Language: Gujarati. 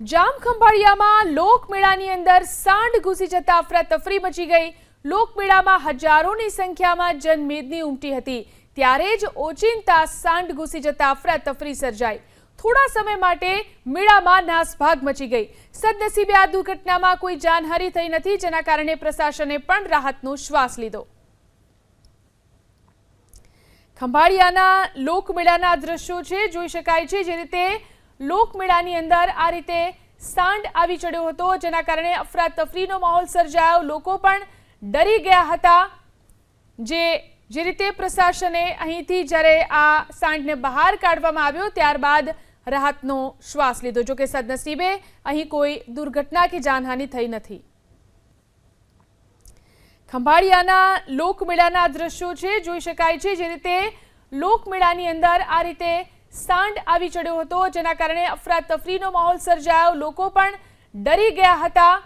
જામખંભાળિયામાં લોકમેળાની અંદર સાંડ ઘૂસી જતા અફરાતફરી મચી ગઈ. લોકમેળામાં હજારોની સંખ્યામાં જનમેદની ઉમટી હતી. ત્યારે જ ઓચિંતા સાંડ ઘૂસી જતા અફરાતફરી સર્જાઈ. થોડા સમય માટે મેળામાં નાસભાગ મચી ગઈ. સદનસીબે આ દુર્ઘટનામાં કોઈ જાનહાનિ થઈ નથી, જેના કારણે પ્રશાસને પણ રાહતનો શ્વાસ લીધો. ખંભાળિયાના લોકમેળાના દ્રશ્યો છે, જોઈ શકાય છે, જે રીતે લોકમેળાની અંદર આ રીતે સાંડ આવી ચડ્યો હતો, જેના કારણે અફરાતફરીનો માહોલ સર્જાયો. લોકો પણ ડરી ગયા હતા. જે જે રીતે પ્રશાસને અહીંથી જ્યારે આ સાંડને બહાર કાઢવામાં આવ્યો, ત્યારબાદ રાહતનો શ્વાસ લીધો. જોકે સદનસીબે અહીં કોઈ દુર્ઘટના કે જાનહાનિ થઈ નથી. ખંભાળિયાના લોકમેળાના દ્રશ્યો છે, જોઈ શકાય છે. જે રીતે લોકમેળાની અંદર આ રીતે સાંડ આવી ચડ્યો હતો જેના કારણે અફરાતફરીનો માહોલ સર્જાયો. લોકો પણ ડરી ગયા હતા.